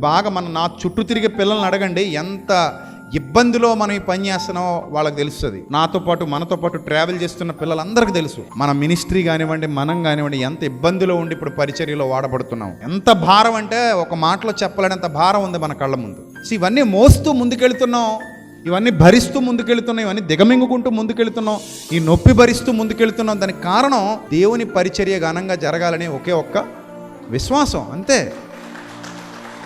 మీరు బాగా మన నా చుట్టూ తిరిగే పిల్లల్ని అడగండి ఎంత ఇబ్బందిలో మనం ఈ పని చేస్తున్నామో వాళ్ళకి తెలుస్తుంది. నాతో పాటు మనతో పాటు ట్రావెల్ చేస్తున్న పిల్లలందరికీ తెలుసు. మన మినిస్ట్రీ కానివ్వండి మనం కానివ్వండి ఎంత ఇబ్బందిలో ఉండి ఇప్పుడు పరిచర్యలో వాడబడుతున్నాం. ఎంత భారం అంటే ఒక మాటలో చెప్పలేనంత భారం ఉంది మన కళ్ళ ముందు. సో ఇవన్నీ మోస్తూ ముందుకెళ్తున్నాం. ఇవన్నీ భరిస్తూ ముందుకెళ్తున్నాం. ఇవన్నీ దిగమింగుకుంటూ ముందుకెళ్తున్నాం. ఈ నొప్పి భరిస్తూ ముందుకెళ్తున్నాం. దానికి కారణం దేవుని పరిచర్య ఘనంగా జరగాలని ఒకే ఒక్క విశ్వాసం. అంతే.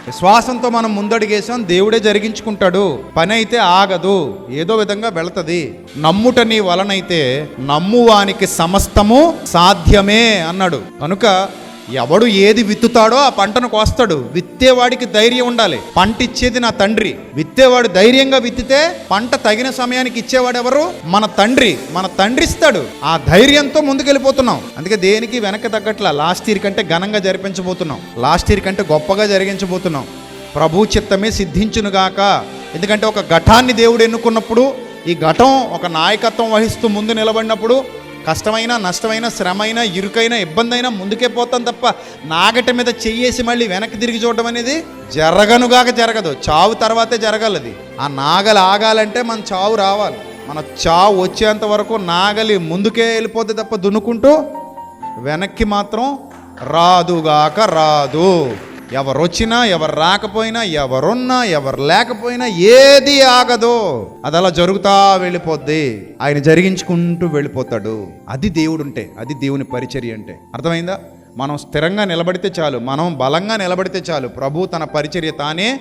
విశ్వాసంతో మనం ముందడిగేసాం దేవుడే జరిగించుకుంటాడు. పని అయితే ఆగదు ఏదో విధంగా వెళతది. నమ్ముట నీ వలనైతే నమ్మువానికి సమస్తము సాధ్యమే అన్నాడు. కనుక ఎవడు ఏది విత్తుతాడో ఆ పంటను కోస్తాడు. విత్ విత్తేవాడికి ధైర్యం ఉండాలి. పంట ఇచ్చేది నా తండ్రి. విత్తేవాడు ధైర్యంగా విత్తితే పంట తగిన సమయానికి ఇచ్చేవాడు ఎవరు మన తండ్రి. మన తండ్రి ఇస్తాడు. ఆ ధైర్యంతో ముందుకెళ్ళిపోతున్నాం. అందుకే దేనికి వెనక్కి తగ్గట్ల లాస్ట్ ఇయర్ కంటే ఘనంగా జరిపించబోతున్నాం. లాస్ట్ ఇయర్ కంటే గొప్పగా జరిగించబోతున్నాం. ప్రభు చిత్తమే సిద్ధించునుగాక. ఎందుకంటే ఒక ఘటాన్ని దేవుడు ఎన్నుకున్నప్పుడు ఈ ఘటం ఒక నాయకత్వం వహిస్తూ ముందు నిలబడినప్పుడు కష్టమైన నష్టమైన శ్రమైన ఇరుకైనా ఇబ్బంది అయినా ముందుకే పోతాం తప్ప నాగటి మీద చెయ్యేసి మళ్ళీ వెనక్కి తిరిగి చూడడం అనేది జరగనుగాక జరగదు. చావు తర్వాతే జరగాలది. ఆ నాగలి ఆగాలంటే మన చావు రావాలి. మన చావు వచ్చేంత వరకు నాగలి ముందుకే వెళ్ళిపోతే తప్ప దున్నుకుంటూ వెనక్కి మాత్రం రాదుగాక రాదు. ఎవరు వచ్చినా ఎవరు రాకపోయినా ఎవరున్నా ఎవరు లేకపోయినా ఏది ఆగదు అది అలా జరుగుతా వెళ్ళిపోద్ది. ఆయన జరిగించుకుంటూ వెళ్ళిపోతాడు. అది దేవుడుంటే అది దేవుని పరిచర్య అంటే. అర్థమైందా? మనం స్థిరంగా నిలబడితే చాలు మనం బలంగా నిలబడితే చాలు ప్రభు తన పరిచర్య తానే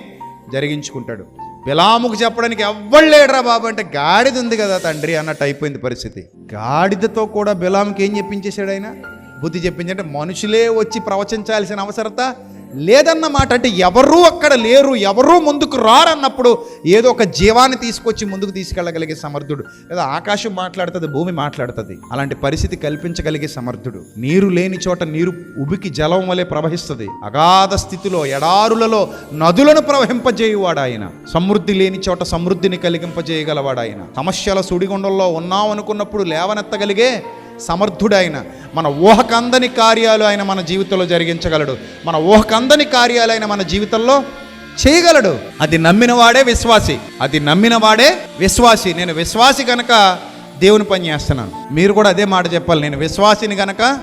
జరిగించుకుంటాడు. బిలాముకు చెప్పడానికి ఎవ్వరు లేడరా బాబు అంటే గాడిద ఉంది కదా తండ్రి అన్నట్టు అయిపోయింది పరిస్థితి. గాడిదతో కూడా బిలాముకి ఏం చెప్పించేశాడు ఆయన? బుద్ధి చెప్పించంటే మనుషులే వచ్చి ప్రవచించాల్సిన అవసరత లేదన్న మాట అంటే ఎవరూ అక్కడ లేరు ఎవరూ ముందుకు రారన్నప్పుడు ఏదో ఒక జీవాన్ని తీసుకొచ్చి ముందుకు తీసుకెళ్ళగలిగే సమర్థుడు. లేదా ఆకాశం మాట్లాడుతుంది భూమి మాట్లాడుతుంది. అలాంటి పరిస్థితి కల్పించగలిగే సమర్థుడు. నీరు లేని చోట నీరు ఉబికి జలం వలె ప్రవహిస్తుంది. అగాధ స్థితిలో ఎడారులలో నదులను ప్రవహింపజేయువాడు ఆయన. సమృద్ధి లేని చోట సమృద్ధిని కలిగింపజేయగలవాడు ఆయన. సమస్యల సుడిగుండంలో ఉన్నాం అనుకున్నప్పుడు లేవనెత్తగలిగే సమర్థుడైన మన ఊహకందని కార్యాలు ఆయన మన జీవితంలో జరిగించగలడు. మన ఊహకందని కార్యాలు ఆయన మన జీవితంలో చేయగలడు. అది నమ్మిన వాడే విశ్వాసి. అది నమ్మిన వాడే విశ్వాసి. నేను విశ్వాసి గనక దేవుని పని చేస్తున్నాను. మీరు కూడా అదే మాట చెప్పాలి. నేను విశ్వాసిని గనక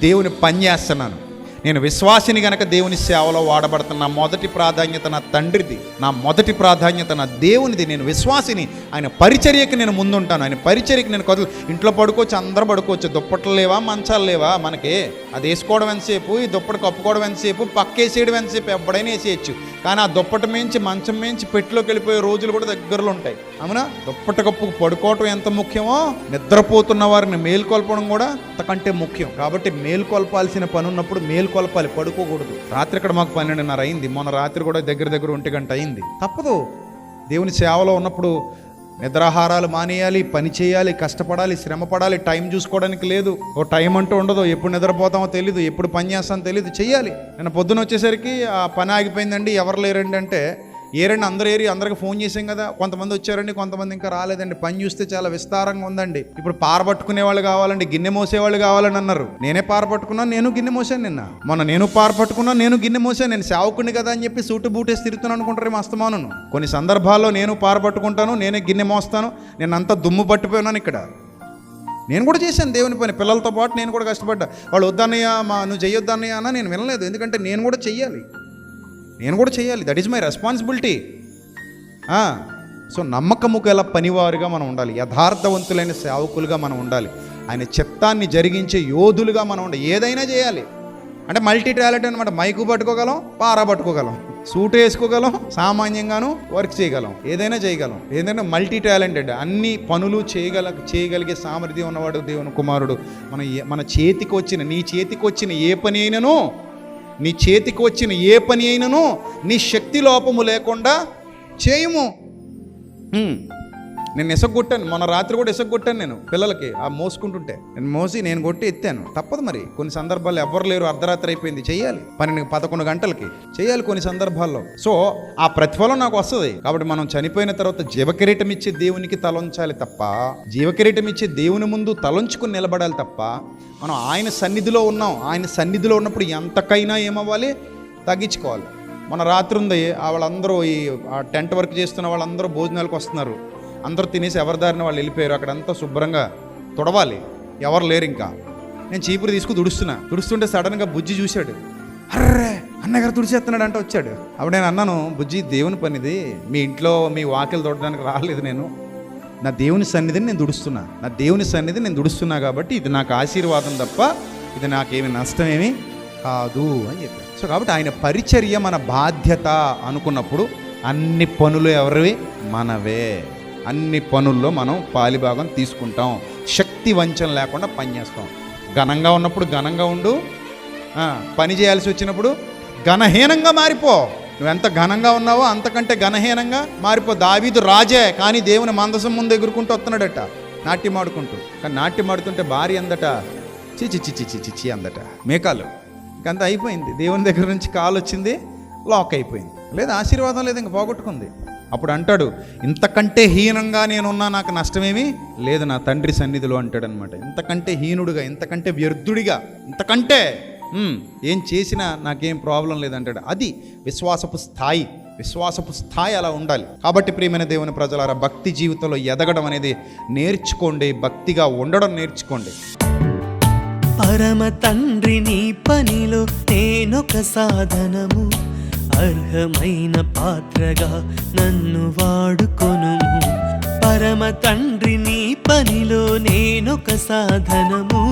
దేవుని పని చేస్తున్నాను. నేను విశ్వాసిని గనక దేవుని సేవలో వాడబడుతున్న నా మొదటి ప్రాధాన్యత నా తండ్రిది నా మొదటి ప్రాధాన్యత నా దేవునిది. నేను విశ్వాసిని ఆయన పరిచర్యకి నేను ముందుంటాను. ఆయన పరిచర్యకి నేను కదులు ఇంట్లో పడుకోవచ్చు అందరూ పడుకోవచ్చు. దుప్పట్లు లేవా మంచాలు లేవా? మనకి అది వేసుకోవడం ఎంతసేపు ఈ దుప్పటి కప్పుకోవడం ఎంతసేపు పక్కేసేయడం ఎంతసేపు ఎప్పుడైనా వేసేయచ్చు. కానీ ఆ దుప్పటి మించి మంచం మించి పెట్టిలోకి వెళ్ళిపోయే రోజులు కూడా దగ్గరలో ఉంటాయి. అవునా? దుప్పటి కప్పుకు పడుకోవటం ఎంత ముఖ్యమో నిద్రపోతున్న వారిని మేల్కొల్పడం కూడా అంతకంటే ముఖ్యం. కాబట్టి మేల్కొల్పాల్సిన పని ఉన్నప్పుడు మేల్కొల్పాలి పడుకోకూడదు. రాత్రి ఇక్కడ మాకు పన్నెండున్నర అయింది. మొన్న రాత్రి కూడా దగ్గర దగ్గర ఒంటి గంట అయింది. తప్పదు. దేవుని సేవలో ఉన్నప్పుడు నిద్రాహారాలు మానేయాలి పని చేయాలి కష్టపడాలి శ్రమపడాలి టైం చూసుకోవడానికి లేదు. ఓ టైం అంటూ ఉండదు. ఎప్పుడు నిద్రపోతామో తెలీదు ఎప్పుడు పని చేస్తామో తెలీదు. చేయాలి నేను పొద్దున వచ్చేసరికి ఆ పని ఆగిపోయిందండి. ఎవరు లేరండి అంటే ఏరండి అందరు ఏరి అందరికి ఫోన్ చేసాం కదా కొంతమంది వచ్చారండి కొంతమంది ఇంకా రాలేదండి. పని చూస్తే చాలా విస్తారంగా ఉందండి. ఇప్పుడు పారపట్టుకునే వాళ్ళు కావాలండి గిన్నె మోసేవాళ్ళు కావాలని అన్నారు. నేనే పారపట్టుకున్నాను నేను గిన్నె మోసాను నిన్న. మొన్న నేను పారపట్టుకున్నాను నేను గిన్నె మోసాను. నేను సేవకుని కదా అని చెప్పి సూటు బూటేసి తిరుగుతాను అనుకుంటారు అస్తమాను కొన్ని సందర్భాల్లో నేను పారపట్టుకుంటాను నేనే గిన్నె మోస్తాను. నేను అంతా దుమ్ము పట్టిపోయినాను ఇక్కడ. నేను కూడా చేశాను దేవుని పని. పిల్లలతో పాటు నేను కూడా కష్టపడ్డా. వాళ్ళు వద్దన్నయ్య మా నువ్వు చెయ్యొద్దన్నయ్య అన్న నేను వినలేదు. ఎందుకంటే నేను కూడా చెయ్యాలి. నేను కూడా చేయాలి. That is my responsibility so నమ్మకము గల పనివారుగా మనం ఉండాలి. యథార్థవంతులైన సేవకులుగా మనం ఉండాలి. ఆయన చిత్తాన్ని జరిగించే యోధులుగా మనం ఉండాలి. ఏదైనా చేయాలి. అంటే మల్టీ టాలెంట్ అనమాట మైకు పట్టుకోగలం పారా పట్టుకోగలం. సూట్ వేసుకోగలం సామాన్యంగాను వర్క్ చేయగలం. ఏదైనా చేయగలం. ఏదైనా మల్టీ టాలెంటెడ్ అన్ని పనులు చేయగల చేయగలిగే సామర్థ్యం ఉన్నవాడు దేవుని కుమారుడు. మన మన చేతికి వచ్చిన నీ చేతికి వచ్చిన ఏ పని అయినను నీ చేతికి వచ్చిన ఏ పని అయినను నీ శక్తి లోపము లేకుండా చేయము. నేను ఎసగొట్టాను. మొన్న రాత్రి కూడా ఎసగొట్టాను నేను పిల్లలకి. ఆ మోసుకుంటుంటే. నేను మోసి నేను కొట్టి ఎత్తాను. తప్పదు మరి. కొన్ని సందర్భాల్లో ఎవ్వరు లేరు. అర్ధరాత్రి అయిపోయింది. చేయాలి పన్నెండు పదకొండు గంటలకి. చేయాలి కొన్ని సందర్భాల్లో. సో ఆ ప్రతిఫలం నాకు వస్తుంది. కాబట్టి మనం చనిపోయిన తర్వాత జీవకిరీటం ఇచ్చే దేవునికి తలంచాలి తప్ప జీవకిరీటం ఇచ్చే దేవుని ముందు తలంచుకుని నిలబడాలి తప్ప మనం ఆయన సన్నిధిలో ఉన్నాం. ఆయన సన్నిధిలో ఉన్నప్పుడు ఎంతకైనా ఏమవ్వాలి? తగ్గించుకోవాలి. మన రాత్రి ఉంది. వాళ్ళందరూ ఈ టెంట్ వర్క్ చేస్తున్న వాళ్ళందరూ భోజనాలకు వస్తున్నారు. అందరూ తినేసి ఎవరి దారిన వాళ్ళు వెళ్ళిపోయారు అక్కడంతా శుభ్రంగా తుడవాలి. ఎవరు లేరు ఇంకా. నేను చీపురు తీసుకు తుడుస్తున్నా. తుడుస్తుంటే సడన్గా బుజ్జి చూశాడు. అర్రే అన్నగారు తుడిచేస్తున్నాడు అంటే వచ్చాడు. అప్పుడు నేను అన్నాను బుజ్జి దేవుని పనిది. మీ ఇంట్లో మీ వాకిలు తొడడానికి రాలేదు నేను. నా దేవుని సన్నిధిని నేను దుడుస్తున్నా నా దేవుని సన్నిధిని నేను దుడుస్తున్నా కాబట్టి ఇది నాకు ఆశీర్వాదం తప్ప ఇది నాకేమి నష్టమేమి కాదు అని చెప్పాను సో కాబట్టి ఆయన పరిచర్య మన బాధ్యత అనుకున్నప్పుడు అన్ని పనులు ఎవరివి? మనవే. అన్ని పనుల్లో మనం పాలిభాగం తీసుకుంటాం. శక్తి వంచన లేకుండా పనిచేస్తాం ఘనంగా ఉన్నప్పుడు ఘనంగా ఉండు. పని చేయాల్సి వచ్చినప్పుడు ఘనహీనంగా మారిపో. నువ్వు ఎంత ఘనంగా ఉన్నావో అంతకంటే ఘనహీనంగా మారిపో. దావీదు రాజే కానీ దేవుని మందసం ముందు ఎగురుకుంటూ వస్తున్నాడట. నాట్యం ఆడుకుంటూ. కానీ నాట్యం ఆడుతుంటే భార్య అందట చిచి చిచి చిచి చి అందట. మేకాలు. ఇంకంత అయిపోయింది. దేవుని దగ్గర నుంచి కాల్ వచ్చింది లాక్ అయిపోయింది. లేదు ఆశీర్వాదం లేదు ఇంక పోగొట్టుకుంది. అప్పుడు అంటాడు ఇంతకంటే హీనంగా నేనున్నా నాకు నష్టమేమి లేదు నా తండ్రి సన్నిధిలో అంటాడనమాట. ఇంతకంటే హీనుడుగా ఇంతకంటే వ్యర్థుడిగా ఇంతకంటే ఏం చేసినా నాకేం ప్రాబ్లం లేదంటాడు అది విశ్వాసపు స్థాయి విశ్వాసపు స్థాయి అలా ఉండాలి. కాబట్టి ప్రియమైన దేవుని ప్రజలారా భక్తి జీవితంలో ఎదగడం అనేది నేర్చుకోండి భక్తిగా ఉండడం నేర్చుకోండి. పరమ తండ్రి నీ పనిలో నేనొక సాధనము. అర్హమైన పాత్రగా నన్ను వాడుకొను పరమ తండ్రి నీ పనిలో నేనొక సాధనము.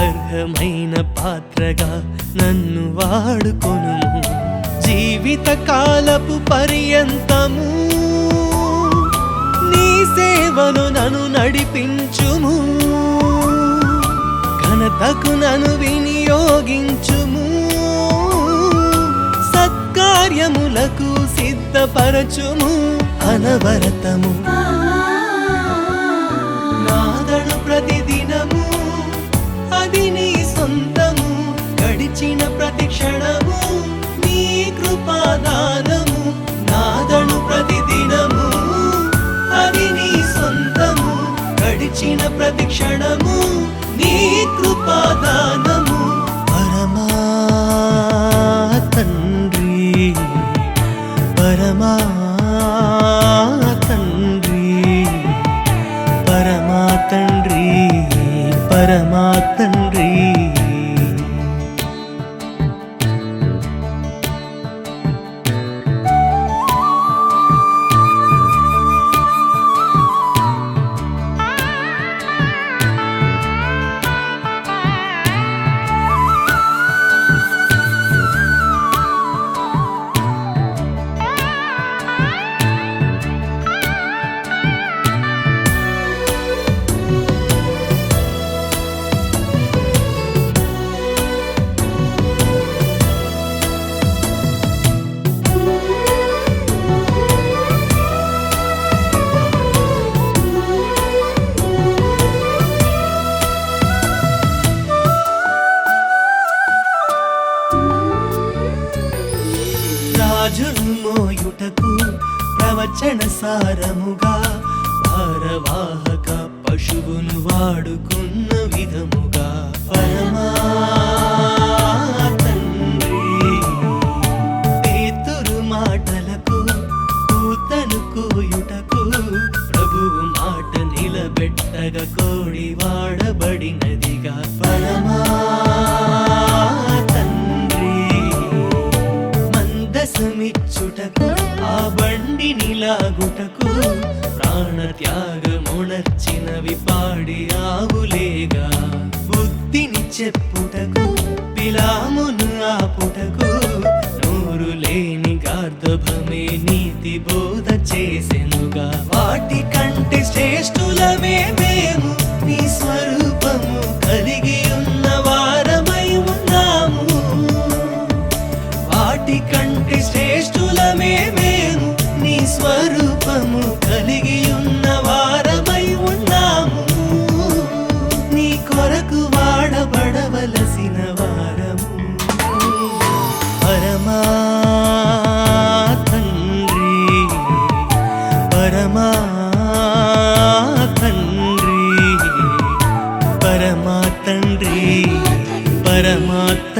అర్హమైన పాత్రగా నన్ను వాడుకొను జీవిత కాలపు పర్యంతము నీ సేవను నన్ను నడిపించుము. ఘనతకు నన్ను వినియోగించుము. సత్కార్యములకు సిద్ధపరచుము అనవరతము. నాదడు ప్రతిదినము అది నీ సొంతము. గడిచిన ప్రతి క్షణము నీ కృపాదానము. నాదడు ప్రతిదినము అది నీ సొంతము. గడిచిన ప్రతి క్షణము నీ కృపాదానము. పరమా తండ్రి పరమా తండ్రి పరమా తండ్రి ప్రవచన సారముగా భారవాహక పశువును వాడుకున్న విధముగా. పరమా తండ్రి పేతురు మాటలకు కూతను కూయుటకు ప్రభువు మాట నిలబెట్టగా కోడి వాడబడినదిగా. పరమా తండ్రి మందసమిచ్చుటకు ఆ బండిని లాగుటకు ప్రాణ త్యాగమునర్చినవి పాడి ఆవులేగా. బుద్ధిని చెప్పుటకు పిలామును ఆపుటకు నూరు లేని గార్ధభమే నీతి బోధ చేసెనుగా. వాటి కంటే శ్రేష్ఠులమే మేము. తండ్రి పరమాత్మ